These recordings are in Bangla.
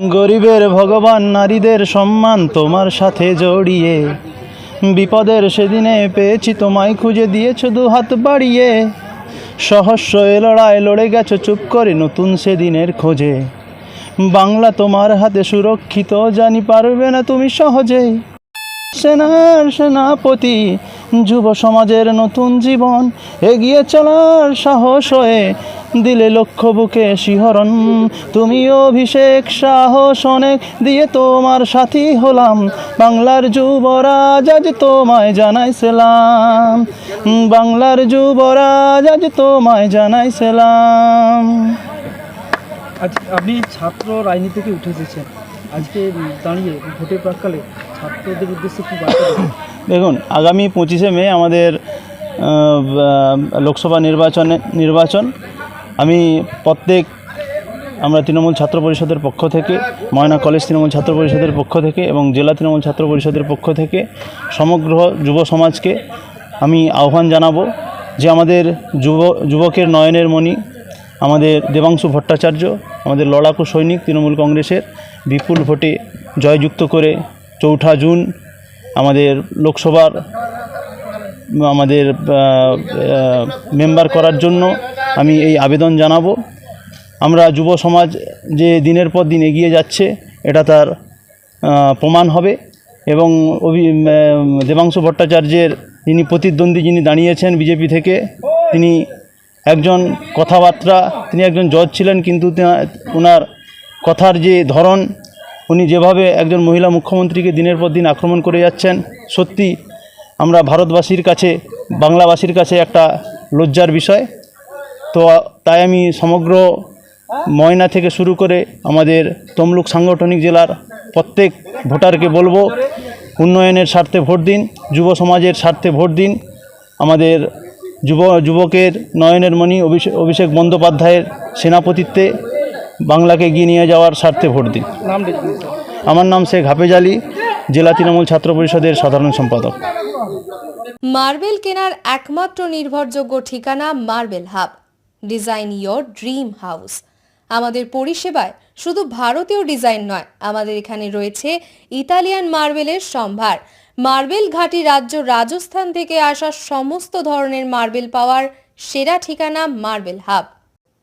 গরিবের ভগবান, নারীদের সম্মান তোমার সাথে জড়িয়ে। বিপদের সেদিনে পেয়েছি তোমায় খুঁজে, দিয়েছ দু হাত বাড়িয়ে। সহস্র এ লড়াই লড়ে গেছো চুপ করে নতুন সেদিনের খোঁজে। বাংলা তোমার হাতে সুরক্ষিত, জানি পারবে না তুমি সহজেই। সেনার সেনাপতি যুব সমাজের নতুন জীবন এগিয়ে চলার সাহস হয়ে দিলে লক্ষ্য বুকে শিহরণ। তুমি অভিষেক সাহস অনেক দিয়ে তোমার সাথী হলাম। বাংলার যুবরাজ আজ তোমায় জানাই সেলাম বাংলার যুবরাজ আজ তোমায় জানাই সেলাম আজ আপনি ছাত্র রাজনীতি থেকে উঠে এসেছেন। আজকে দাঁড়িয়ে ভোটের প্রাককালে ছাত্রদের উদ্দেশ্যে কি বার্তা? দেখুন, আগামী পঁচিশে মে আমাদের লোকসভা নির্বাচনে, নির্বাচন। আমি প্রত্যেক, আমরা তৃণমূল ছাত্র পরিষদের পক্ষ থেকে, ময়না কলেজ তৃণমূল ছাত্র পরিষদের পক্ষ থেকে এবং জেলা তৃণমূল ছাত্র পরিষদের পক্ষ থেকে সমগ্র যুব সমাজকে আমি আহ্বান জানাব যে আমাদের যুব, যুবকের নয়নের মণি, আমাদের দেবাংশু ভট্টাচার্য, আমাদের লড়াকু সৈনিক তৃণমূল কংগ্রেসের বিপুল ভোটে জয়যুক্ত করে চৌঠা জুন আমাদের লোকসভার, আমাদের মেম্বার করার জন্য আমি এই আবেদন জানাব। আমরা যুব সমাজ যে দিনের পর দিন এগিয়ে যাচ্ছে, এটা তার প্রমাণ হবে এবং অভি দেবাংশু ভট্টাচার্যের যিনি প্রতিদ্বন্দ্বী যিনি দাঁড়িয়েছেন বিজেপি থেকে, তিনি একজন কথাবার্তা, তিনি একজন জজ ছিলেন, কিন্তু ওনার কথার যে ধরন উনি যেভাবে একজন মহিলা মুখ্যমন্ত্রীকে দিনের পর দিন আক্রমণ করে যাচ্ছেন, সত্যি আমরা ভারতবাসীর কাছে, বাংলাবাসীর কাছে একটা লজ্জার বিষয়। তো তাই আমি সমগ্র ময়না থেকে শুরু করে আমাদের তমলুক সাংগঠনিক জেলার প্রত্যেক ভোটারকে বলব, উন্নয়নের স্বার্থে ভোট দিন, যুব সমাজের স্বার্থে ভোট দিন। আমাদের যুব, যুবকের নয়নের মণি অভিষেক অভিষেক বন্দ্যোপাধ্যায়ের সেনাপতিত্বে বাংলাকে এগিয়ে নিয়ে যাওয়ার স্বার্থে ভোট দিন। আমার নাম শেখ হাফেজ আলী, জেলা তৃণমূল ছাত্র পরিষদের সাধারণ সম্পাদক। মার্বেল কেনার একমাত্র নির্ভরযোগ্য ঠিকানা marble hub. Design your dream house. আমাদের পরিষেবায় শুধু ভারতীয় ডিজাইন নয়, আমাদের এখানে রয়েছে ইতালিয়ান মার্বেলের সম্ভার। মার্বেল ঘাটি রাজ্য রাজস্থান থেকে আসা সমস্ত ধরনের মার্বেল পাওয়ার সেরা ঠিকানা মার্বেল হাব।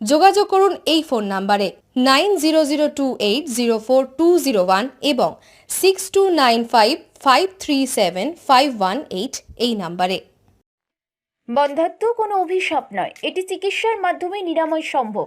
যোগাযোগ করুন এই ফোন নাম্বারে nine zero zero two eight zero four two zero one এবং six two nine five five three seven five one eight এই নাম্বারে। বন্ধাত্ম কোনো অভিশাপ নয়। এটি চিকিৎসার মাধ্যমে নিরাময় সম্ভব।